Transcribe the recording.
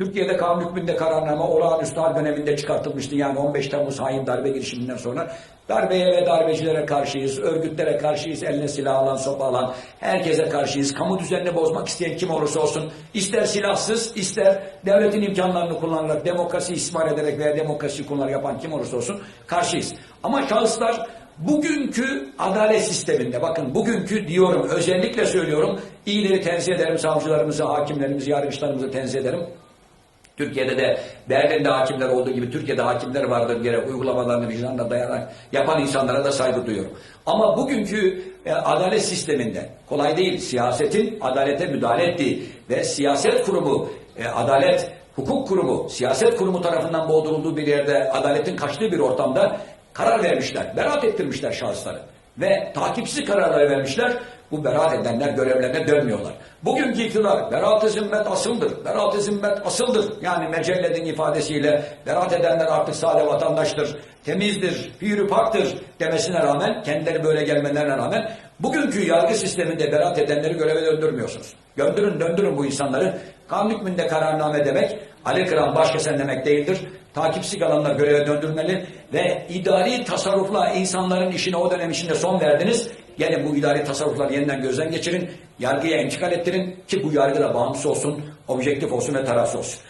Türkiye'de kanun hükmünde kararname olağanüstü hal döneminde çıkartılmıştı. Yani 15 Temmuz hain darbe girişiminden sonra darbeye ve darbecilere karşıyız, örgütlere karşıyız, eline silah alan, sopa alan, herkese karşıyız. Kamu düzenini bozmak isteyen kim olursa olsun, ister silahsız, ister devletin imkanlarını kullanarak, demokrasi ismar ederek veya demokrasi kullanarak yapan kim olursa olsun karşıyız. Ama şahıslar bugünkü adalet sisteminde, bakın bugünkü diyorum, özellikle söylüyorum, iyileri tenzih ederim, savcılarımızı, hakimlerimizi, yargıçlarımızı tenzih ederim. Türkiye'de de Berlin'de hakimler olduğu gibi Türkiye'de hakimler vardır gerek uygulamalarını vicdanla dayanak yapan insanlara da saygı duyuyorum. Ama bugünkü e, adalet sisteminde kolay değil siyasetin adalete müdahale ettiği ve siyaset kurumu, e, adalet hukuk kurumu, siyaset kurumu tarafından boğdurulduğu bir yerde adaletin kaçtığı bir ortamda karar vermişler, beraat ettirmişler şahısları ve takipsiz kararları vermişler. Bu beraat edenler görevlerine dönmüyorlar. Bugünkü iktidar beraat-ı zimmet asıldır. Beraat-ı zimmet asıldır. Yani Mecelled'in ifadesiyle beraat edenler artık sade vatandaştır, temizdir, hürü paktır demesine rağmen, kendileri böyle gelmelerine rağmen bugünkü yargı sisteminde beraat edenleri göreve döndürmüyorsunuz. Döndürün döndürün bu insanları. Kanun hükmünde kararname demek, Ali Kıran başkesen demek değildir. Takipsiz kalanlar göreve döndürmeli ve idari tasarrufla insanların işine o dönem içinde son verdiniz. Gelin bu idari tasarrufları yeniden gözden geçirin, yargıya intikal ettirin ki bu yargı da bağımsız olsun, objektif olsun ve tarafsız olsun.